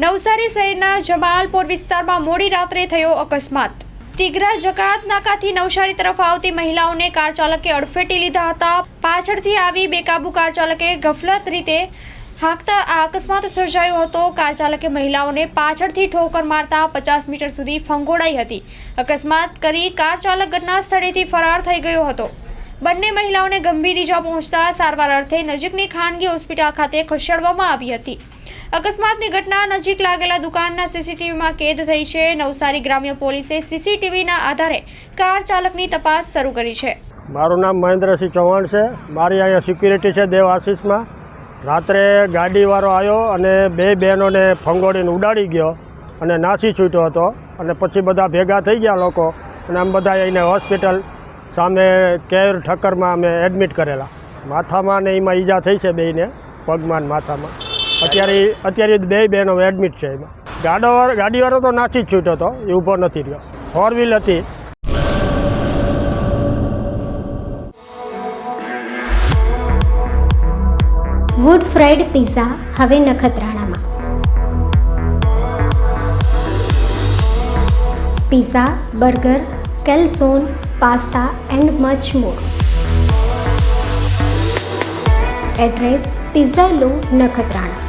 નવસારી શહેરના જમાલપુર વિસ્તારમાં મોડી રાત્રે થયો અકસ્માત. તિગરા જકાત નાકાથી નવસારી તરફ આવતી મહિલાઓને કાર ચાલકે અડફેટી લીધા હતા. પાછળથી આવી બેકાબુ કાર ચાલકે ગફલત રીતે હાંકતા આ અકસ્માત સર્જાયો હતો. કાર ચાલકે મહિલાઓને પાછળથી ઠોકર મારતા પચાસ મીટર સુધી ફંગોળાઈ હતી. અકસ્માત કરી કાર ચાલક ઘટના સ્થળેથી ફરાર થઈ ગયો હતો. બંને મહિલાઓને ગંભીર ઈજા પહોંચતા સારવાર અર્થે નજીકની ખાનગી હોસ્પિટલ ખાતે ખસેડવામાં આવી હતી. અકસ્માતની ઘટના નજીક લાગેલા દુકાનના સીસીટીવીમાં કેદ થઈ છે. નવસારી ગ્રામ્ય પોલીસે સીસીટીવીના આધારે કાર ચાલકની તપાસ શરૂ કરી છે. મારું નામ મહેન્દ્રસિંહ ચૌહાણ છે. મારી અહીંયા સિક્યુરિટી છે દેવ આશીષમાં. રાત્રે ગાડીવાળો આવ્યો અને બે બહેનોને ફંગોળીને ઉડાડી ગયો અને નાસી છૂટ્યો હતો અને પછી બધા ભેગા થઈ ગયા લોકો અને આમ બધા એને હોસ્પિટલ સામે કેર ઠક્કરમાં અમે એડમિટ કરેલા. માથામાં ને એમાં ઈજા થઈ છે બેને પગમાં માથામાં. અત્યારે અત્યારે બે બહેનો એડમિટ છે એમાં. ગાડોવાળો ગાડીવાળો તો નાસી જ છૂટ્યો હતો એ ઊભો નથી રહ્યો. ફોર વ્હીલ હતી. વુડ ફ્રાઈડ પિઝા હવે નખત્રાણામાં. Pizza burger calzone pasta and much more address pizza law Nakhatrana